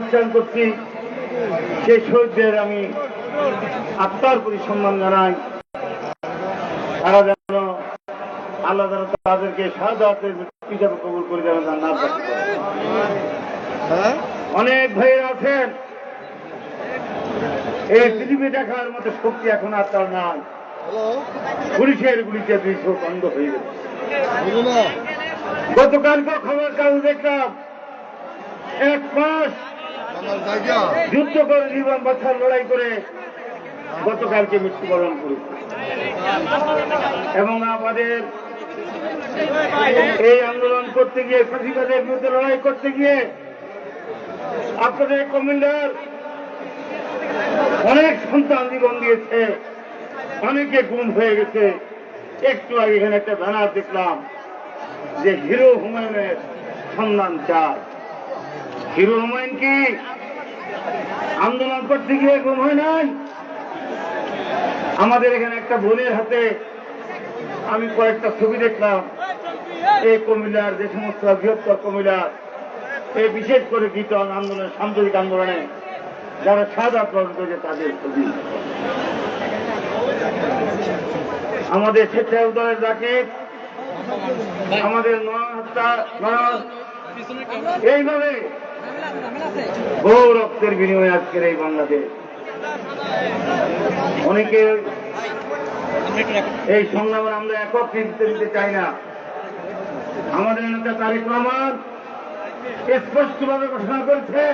অনুষ্ঠান করছি। সেই শহীদদের আমি আত্মার প্রতি সম্মান জানাই। তারা যেন আল্লাহ যেন তাদেরকে সাহায্যের হিসাবে কবুল করে যেন নাম অনেক ভাইয়ের আছেন। এই পৃথিবী দেখার মতো শক্তি এখন আর তার নাই। পুলিশের গুলিতে দুই বন্ধ হয়ে গেছে। গতকালকে খবর কাগজ দেখলাম, এক মাস যুদ্ধ করে জীবন বাচ্চার লড়াই করে গতকালকে মৃত্যুবরণ করেছে। এবং আমাদের এই আন্দোলন করতে গিয়ে, ফাঁসিবাদের বিরুদ্ধে লড়াই করতে গিয়ে আপনাদের কমিন্ডার অনেক সন্তান জীবন দিয়েছে, অনেকে গুম হয়ে গেছে। একটু আগে এখানে একটা ব্যানার দেখলাম যে হিরো হুমায়ুনের সন্ধান চায়। হিরো হুমায়ুন কি? আন্দোলন করতে গিয়ে গুম হয় নাই? আমাদের এখানে একটা বোনের হাতে আমি কয়েকটা ছবি দেখলাম। এই কুমিল্লার যে সমস্ত বৃহত্তর কুমিল্লার এই বিশেষ করে গীতন আন্দোলন, সাম্প্রতিক আন্দোলনে যারা সাদা প্রদান করেছে তাদের ছবি। আমাদের স্বেচ্ছাসেবক দলের জাকির আমাদের নয়নহত্যা নয়ন এইভাবে বহু রক্তের বিনিময়ে আজকের এই বাংলাদেশ। অনেকে এই সংগ্রামে আমরা একক চিনতে দিতে চাই না। আমাদের নেতা তারেক রহমান স্পষ্টভাবে ঘোষণা করেছে,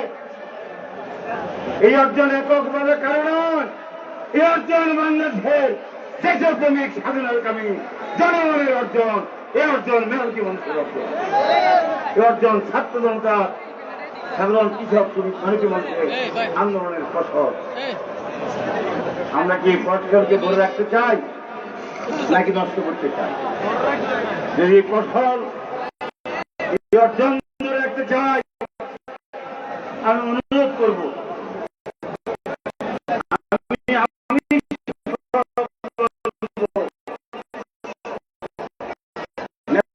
এই অর্জন এককভাবে কারণ এই অর্জন বাংলাদেশের দেশপ্রেমিক স্বাধীনতাকামী জনগণের অর্জন। মেহতি মঞ্চের অর্জন। এই অর্জন ছাত্র জনতা, সাধারণ কৃষক, শ্রমিক মানিকী মঞ্চের আন্দোলনের ফসল। আমরা কি ফসলকে ধরে রাখতে চাই, নাকি নষ্ট করতে চাই? যদি ফসল অর্জন ধরে রাখতে চাই, আমি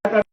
saber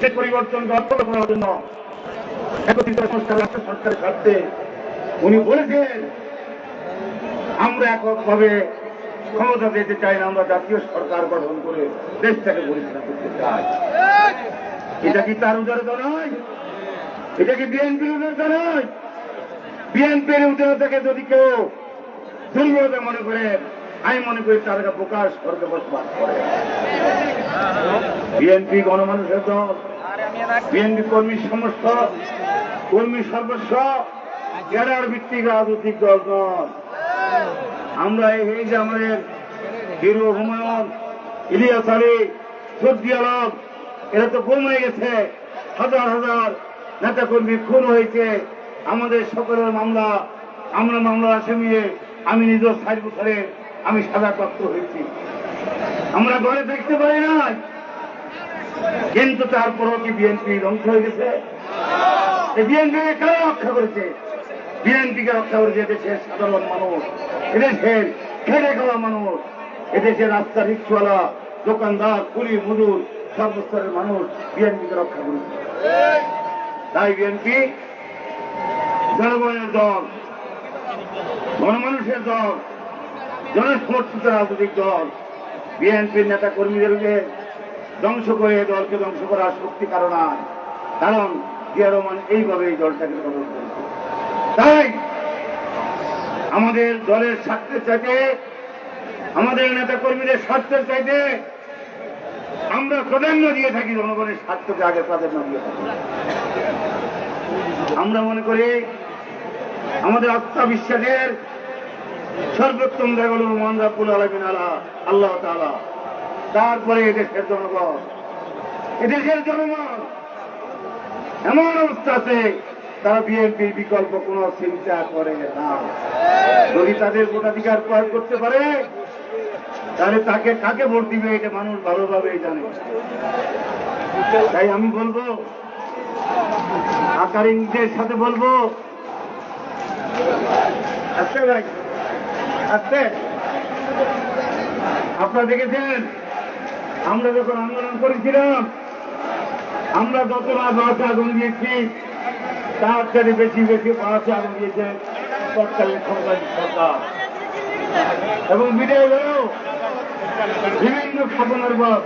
সে পরিবর্তন অর্থ করার জন্য, একত্রিত সংস্কার, রাষ্ট্র সরকারের স্বার্থে, উনি বলেছেন, আমরা এককভাবে ক্ষমতা দিতে চাই না, আমরা জাতীয় সরকার গঠন করে দেশটাকে পরিচালনা করতে চাই। এটা কি তার উদারতা নয়? এটা কি বিএনপির উদারতা নয়? বিএনপির উদারতাকে যদি কেউ দুর্বলতা মনে করে, আমি মনে করি তারা প্রকাশ স্বর্গে বসবাস করে। বিএনপি গণমানুষের দল, বিএনপি কর্মী সমস্ত, কর্মী সর্বস্ব, ক্যাডার ভিত্তিক রাজনৈতিক দল নয়। আমরা এই যে আমাদের হিরো হুমায়ুন, ইলিয়াস আলী সর্দি আলম এরা তো গুম হয়ে গেছে। হাজার হাজার নেতা কর্মী খুন হয়েছে। আমাদের সকলের মামলা, আমরা মামলা আসামি আমি নিজ ষাট বছরে আমি সাজাপ্রাপ্ত হয়েছি। আমরা ঘরে দেখতে পারি না কিন্তু তারপরও কি বিএনপি ধ্বংস হয়ে গেছে? বিএনপি কারা রক্ষা করেছে? বিএনপিকে রক্ষা করেছে এদেশের সাধারণ মানুষ এদেশের খেটে খাওয়া মানুষ এদেশের রাস্তা রিক্সওয়ালা, দোকানদার, কুলি, মজুর, সর্বস্তরের মানুষ বিএনপিকে রক্ষা করেছে। তাই বিএনপি জনগণের দল গণমানুষের দল জনসমর্থিত রাজনৈতিক দল, বিএনপির নেতা কর্মীদেরকে ধ্বংস করে দলকে ধ্বংস করার শক্তি কারণ কারণ জিয়া রহমান এইভাবে এই দলটাকে গঠন করেছে। তাই আমাদের দলের স্বার্থের চাইতে, আমাদের নেতা কর্মীদের স্বার্থের চাইতে আমরা প্রাধান্য দিয়ে থাকি, জনগণের স্বার্থকে আগে প্রাধান্য দিয়ে থাকি। আমরা মনে করি আমাদের আত্মবিশ্বাসের সর্বোত্তম দেগুলো মোহান রাব্বুল আলমিন আলা, আল্লাহ তাআলা। তারপরে এদেশের জনগণ। এদেশের জনগণ। এমন অবস্থা আছে, তারা বিএনপির বিকল্প কোন চিন্তা করে না। যদি তাদের ভোটাধিকার প্রয়োগ করতে পারে, তাহলে তাকে কাকে ভোট দিবে এটা মানুষ ভালোভাবেই জানে। তাই আমি বলব আকারিংদের সাথে বলব আসতে ভাই আসতে আপনারা দেখেছেন, আমরা যখন আন্দোলন করেছিলাম, আমরা যতটা বাসে আগুন দিয়েছি তার চেয়ে বেশি বেশি বাসে আগুন দিয়েছে তৎকালীন ক্ষমতায় সরকার। এবং বিদায় হলেও বিভিন্ন স্থাপনার পর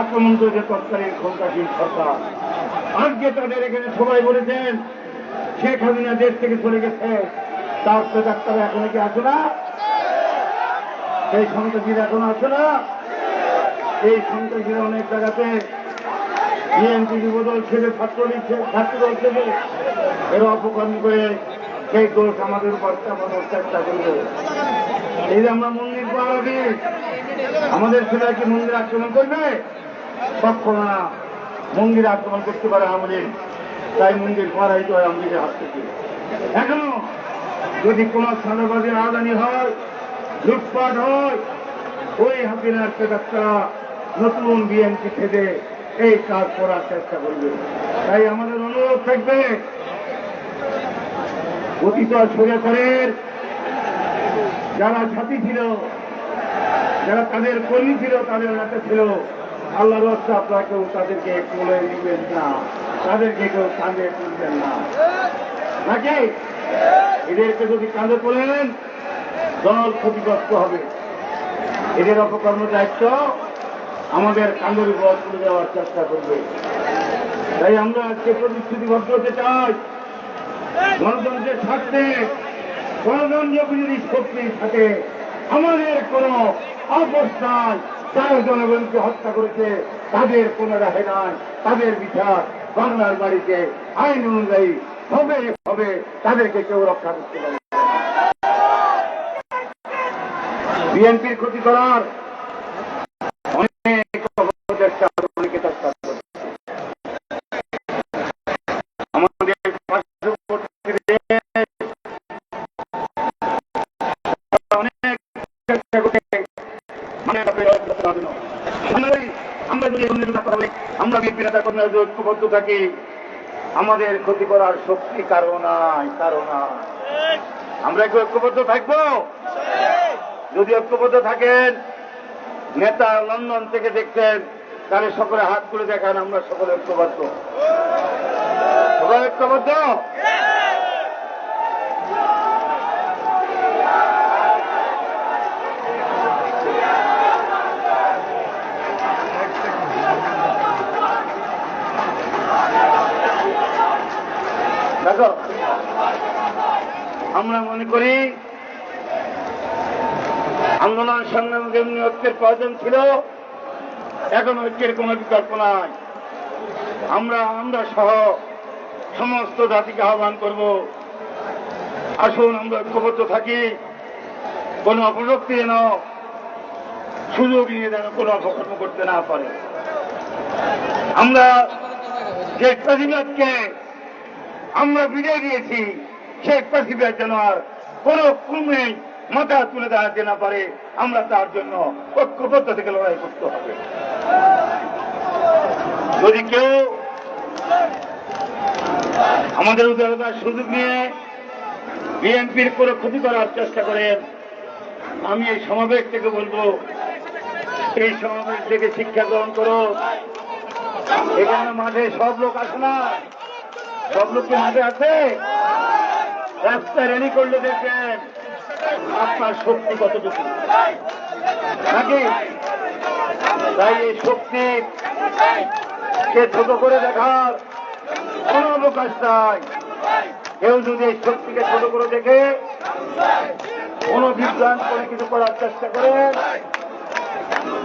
আক্রমণ করেছে তৎকালীন ক্ষমতাসীন সরকার। আজকে তাদের এখানে সবাই বলেছেন শেখ হাসিনা দেশ থেকে চলে গেছে। তার তো ডাক্তার এখনও কি আছে না? এই সন্ত্রাসীরা এখন আছে না? এই সন্ত্রাসীরা অনেক জায়গাতে বিএনপি যুবদল ছেড়ে ছাত্রলীগ ছাত্রদল ছেড়ে এরা অপকর্ম করে সেই দোষ আমাদের উপর চেষ্টা করবে এই যে আমরা মন্দির দিই আমাদের ছেলেরা কি মন্দির আক্রমণ করবে? কখনো না। মন্দির আক্রমণ করতে পারে আমাদের তাই মন্দির পাহারাইতে হয় হাত থেকে। এখনও যদি কোনো সাদাবাদী আদানি হয়, লুটপাট হয়, ওই হাসিনার প্রেতাত্মা নতুন বিএনপি থেকে এই কাজ করার চেষ্টা করবে। তাই আমাদের অনুরোধ থাকবে, অতীত স্বৈরাচারের যারা সাথী ছিল, যারা তাদের কর্মী ছিল, তাদের নেতা ছিল আল্লাহ রস্তা আপনারা কেউ তাদেরকে কোলে নিবেন না, তাদেরকে কেউ কাঁধে তুলবেন না। নাকি? এদেরকে যদি কাঁধে তোলেন, দল ক্ষতিগ্রস্ত হবে। এদের অপকর্ম দায়িত্ব আমাদের কাঁধের উপর তুলে দেওয়ার চেষ্টা করবে। তাই আমরা আজকে প্রতিশ্রুতিবদ্ধ হতে চাই। গণতন্ত্রের স্বার্থে গণতন্ত্র বিরোধী শক্তি থাকে আমাদের কোন অবস্থায় যারা জনগণকে হত্যা করেছে, তাদের কোন রাহে নাই, তাদের বিচার বাংলার বাড়িতে আইন অনুযায়ী হবে হবে, তাদেরকে কেউ রক্ষা করতে পারে বিএনপির ক্ষতি করার আমরা যদি অন্য কথা আমরা বিএনপি নেতা যদি ঐক্যবদ্ধ থাকি, আমাদের ক্ষতি করার শক্তি কারও নাই, কারও আমরা কি ঐক্যবদ্ধ থাকব? যদি ঐক্যবদ্ধ থাকেন, নেতা লন্ডন থেকে দেখছেন, তাহলে সকলে হাত তুলে দেখান, আমরা সকলে ঐক্যবদ্ধ। সকলে ঐক্যবদ্ধ? আমরা মনে করি আন্দোলন সংগ্রামে যেমনি ঐক্যের প্রয়োজন ছিল, এখন ঐক্যের কোন বিকল্প নাই। আমরা আমরা সহ সমস্ত জাতিকে আহ্বান করব। আসুন, আমরা ঐক্যবদ্ধ থাকি। কোন অপশক্তি যেন সুযোগ নিয়ে যেন কোনো অপকর্ম করতে না পারে। আমরা যে প্রতিবাদকে আমরা বিদায় দিয়েছি শেখ মুজিবের যেন আর কোন ক্রমে মাথা তুলে দাঁড়াতে না পারে। আমরা তার জন্য ঐক্যবদ্ধ থেকে লড়াই করতে হবে। যদি কেউ আমাদের উদারতার সুযোগ নিয়ে বিএনপির কোনো ক্ষতি করার চেষ্টা করেন, আমি এই সমাবেশ থেকে বলব, এই সমাবেশ থেকে শিক্ষা গ্রহণ করো। এখানে মাঠে সব লোক আসে না। সব লোক কি মাঠে আছে রাস্তায় রেলি করলে দেখবেন আপনার শক্তি কতটুকু। নাকি? তাই এই শক্তি কে ছোট করে দেখার কোন অবকাশ নাই। কেউ যদি এই শক্তিকে ছোট করে দেখে কোন বিজ্ঞান করে কিছু করার চেষ্টা করেন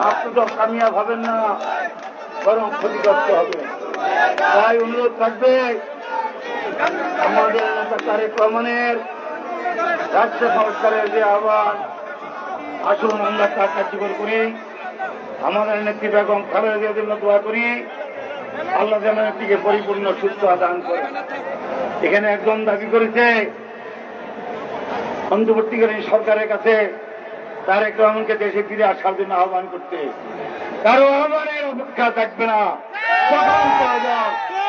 আপনি তো কামিয়াব হবেন না, বরং ক্ষতিগ্রস্ত হবে তাই অনুরোধ থাকবে আমাদের তারেক রহমানের রাজ্য সংস্কারের যে আহ্বান, আসুন আমরা তা কার্যকর করি। আমাদের নেত্রী বেগম খালেদার জন্য দোয়া করি। আল্লাহ যেন নেত্রীকে পরিপূর্ণ সুস্থ দান করে। এখানে একজন দাবি করেছে, অন্তর্বর্তীকালীন সরকারের কাছে তারেক রহমানকে দেশে ফিরে আসার জন্য আহ্বান করতে। কারও আহ্বানের অপেক্ষা থাকবে না। তখন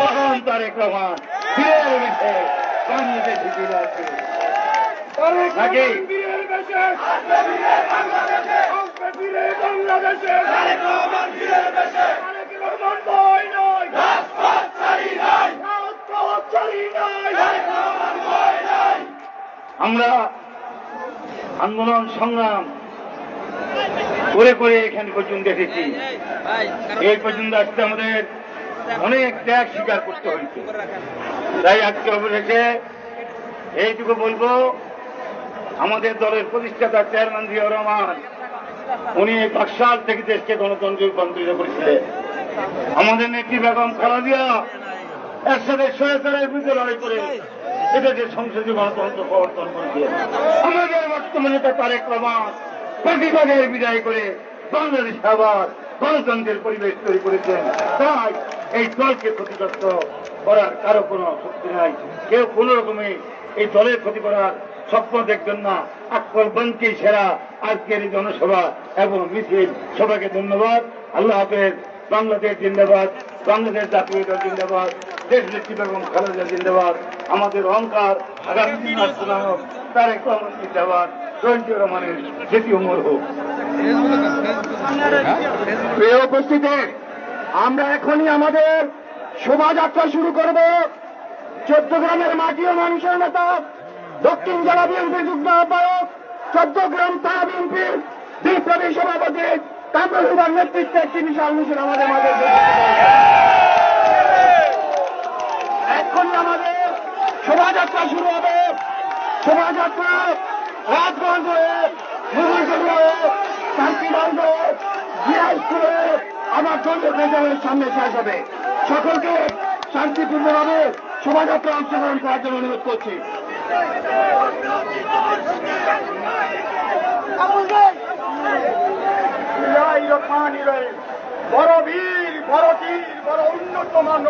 তখন তারেক রহমান ফিরে বাংলাদেশে ফিরে আসবে নাকি আমরা আন্দোলন সংগ্রাম করে করে এখানে পর্যন্ত এসেছি। এই পর্যন্ত আসতে আমাদের অনেক ত্যাগ স্বীকার করতে হয়েছে। তাই আজকে অবশেষে এইটুকু বলব, আমাদের দলের প্রতিষ্ঠাতা চেয়ারম্যান জিয়া রহমান, উনি পাঁচ সাল থেকে দেশকে গণতন্ত্রে রূপান্তরিত করেছিলেন। আমাদের নেত্রী বেগম খালাদিয়া এর সাথে সহায়তারের বিরুদ্ধে লড়াই করে এদেশের সংসদীয় গণতন্ত্র প্রবর্তন করেছিলেন আমাদের বর্তমানে তারেক রহমান প্রতিবাদের বিদায় করে বাংলাদেশ আবার গণতন্ত্রের পরিবেশ তৈরি করেছেন। তাই এই দলকে ক্ষতিগ্রস্ত করার কারও কোনো শক্তি নাই। কেউ কোন রকমে এই দলের ক্ষতি করার স্বপ্ন দেখবেন না। আকবর বনকে সেরা আজকের জনসভা এবং মিছিল। সবাইকে ধন্যবাদ। আল্লাহ হাফেজ। বাংলাদেশ জিন্দাবাদ। বাংলাদেশ জাতীয় দল জিন্দাবাদ। দেশ নেত্রী বেগম খালেদা জিন্দাবাদ। আমাদের অহংকার, আগামী নায়ক তারেক রহমান জিন্দাবাদ। রঞ্জুর রহমানের যেটি উমর হোক। উপস্থিতি, আমরা এখনই আমাদের শোভাযাত্রা শুরু করব। চোদ্দগ্রামের মাটি ও মানুষের নেতা, দক্ষিণ জেলা বিএনপির যুগ্ম আহ্বায়ক, চোদ্দগ্রাম বিএনপির বিপ্লবী সভাপতি নেতৃত্বে একটি আমাদের মাঝে এখনই আমাদের শোভাযাত্রা শুরু হবে। শোভাযাত্রা রাজগঞ্জ হয়ে মুগুলগঞ্জ হয়ে শান্তিগঞ্জ জিয়াসপুর হয়ে আমার দলীয় কার্যালয়ের সামনে শেষ হবে। সকলকে শান্তিপূর্ণভাবে শোভাযাত্রা অংশগ্রহণ করার জন্য অনুরোধ করছি। বড় বীর, বড় তীর, বড় উন্নত মান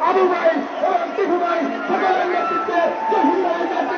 আবু ভাই এবং সকলের নেতৃত্বে জহির ভাই